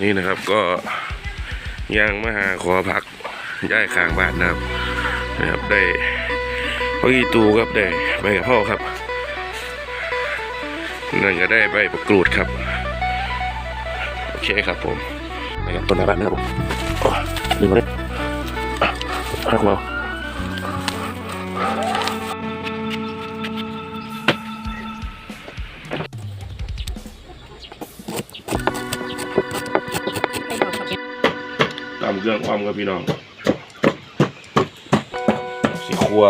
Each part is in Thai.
นี่นะครับก็ย่างมาหาขอพักย้ายข้างบ้านนะครับนะครับได้พักอีตูครับได้ใบกระเพราครับนั่นก็ได้ใบประกรูดครับโอเคครับผมไปกันต้นหน้าบ้านนะครับผมโอ้ดึงมาเลยอะพักมา ตามเครื่องอ้อมครับพี่น้องสิครัว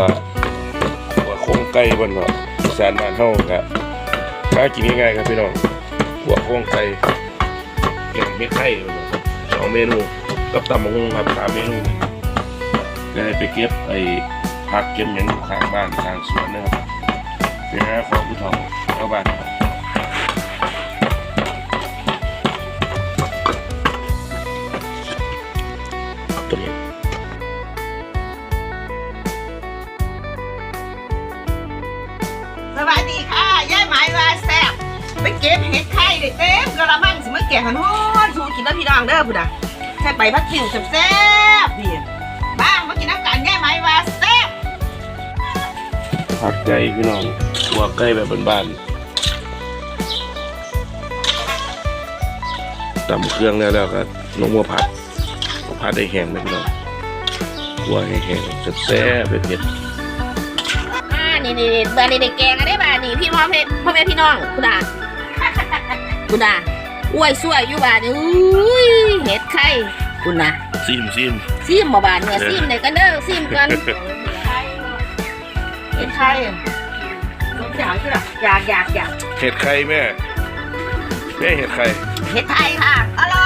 ครัวโค้งไก่บนเนาะอีสานบ้านเฮากะหากินง่ายๆครับพี่น้องครัวโค้งไก่แกงเม็ดไข่บนเนาะสองเมนูกับตำมะฮุงครับสามเมนูก็ได้ไปเก็บไอ้ผักเก็บหยังอยู่ข้างบ้านข้างสวนนะครับไปหาของผู้เฒ่าเข้าบ้าน ครับตัวนี้สวัสดีค่ะยายหมายว่าแซ่บไปเก็บเห็ดไข่ได้เต็มกระมังสิมาแกงหันฮ้อนสูกินแล้วพี่น้องเด้อพุ่นน่ะแค่ไปพักคิวแซ่บๆนี่บ้างมากินน้ำกันยายหมายว่าแซ่บผักไก่พี่น้องตัวไก่แบบบ้านๆตำเครื่องแล้วแล้วก็ลงมาผัด ผัดได้แห้งเลยพี่น้องหัวให้แห้งแซ่บๆเผ็ดอ่านี่นี่เบอร์นี่เด็กแกงอะได้บ่านี่พี่พ่อแม่พ่อแม่พี่น้องคุณอาคุณอาอ้วยสวยอยู่บ้านนี่อุ้ยเห็ดไข่คุณนะๆซิมซิมซิมบ่บานเนี่ยซิมไหนกันเด้อซิมกันเห็ดไข่สมอยากใช่หรออยากอยากอยากเห็ดไข่แม่แม่เห็ดไข่เห็ดไทยค่ะอร่